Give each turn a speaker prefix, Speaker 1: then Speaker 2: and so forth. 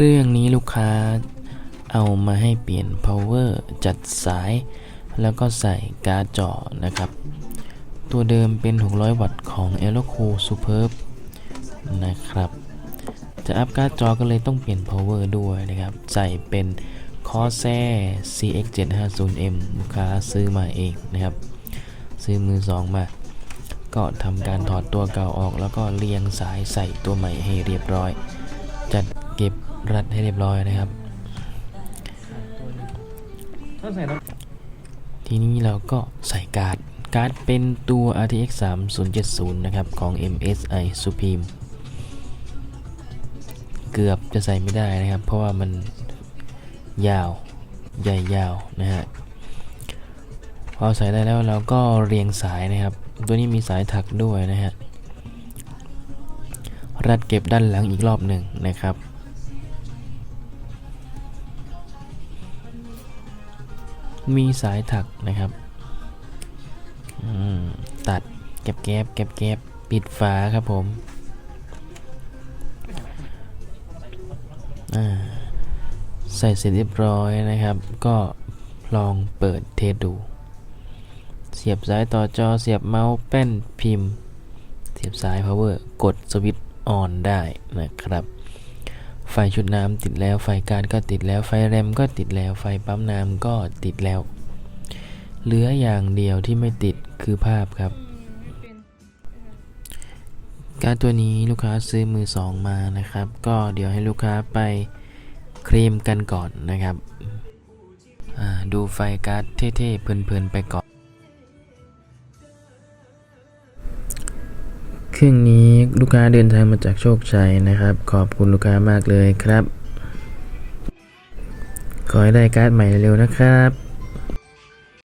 Speaker 1: รื่องนี้ลูกค้าเอามาให้เปลี่ยน power จัดสาย แล้วก็ใส่การ์จอนะครับ ตัวเดิมเป็น 600 วัตต์ของ e l o c o Superb นะครับ จะอัพการ์ดจอก็เลยต้องเปลี่ยน power ด้วยนะครับ ใส่เป็น Corsair CX 750M ลูกค้าซื้อมาเองนะครับ ซื้อมือสองมา ก็ทำการถอดตัวเก่าออกแล้วก็เรียงสายใส่ตัวใหม่ให้เรียบร้อย จัดเก็บ รัดให้เรียบร้อยนะครับ ทีนี้เราก็ใส่การ์ดการ์ดเป็นตัว RTX 3070 นะครับ ของ MSI Supreme เกือบจะใส่ไม่ได้นะครับ เพราะว่ามันยาวใหญ่ยาวนะฮะพอใส่ได้แล้วเราก็เรียงสายนะครับ ตัวนี้มีสายถักด้วยนะฮะรัดเก็บด้านหลังอีกรอบหนึ่งนะครับ มีสายถักนะครับตัดแก็บแก็บแก็บแก็บปิดฝาครับผมใส่เสร็จเรียบร้อยนะครับ ก็ลองเปิดเทสดู เสียบสายต่อจอเสียบเมาส์แป้นพิมพ์ เสียบสาย power กดสวิตช์ออนได้นะครับ ไฟชุดน้ำติดแล้ว ไฟการก็ติดแล้ว ไฟแรมก็ติดแล้ว ไฟปั๊มน้ำก็ติดแล้ว เหลืออย่างเดียวที่ไม่ติดคือภาพครับ การตัวนี้ลูกค้าซื้อมือสองมานะครับ ก็เดี๋ยวให้ลูกค้าไปเคลมกันก่อนนะครับ ดูไฟการ์ดเท่ๆเพลินๆไปก่อน รื่องนี้ลูกค้าเดินทางมาจากโชคชัยนะครับ ขอบคุณลูกค้ามากเลยครับ ขอให้ได้การ์ดใหม่เร็วนะครับ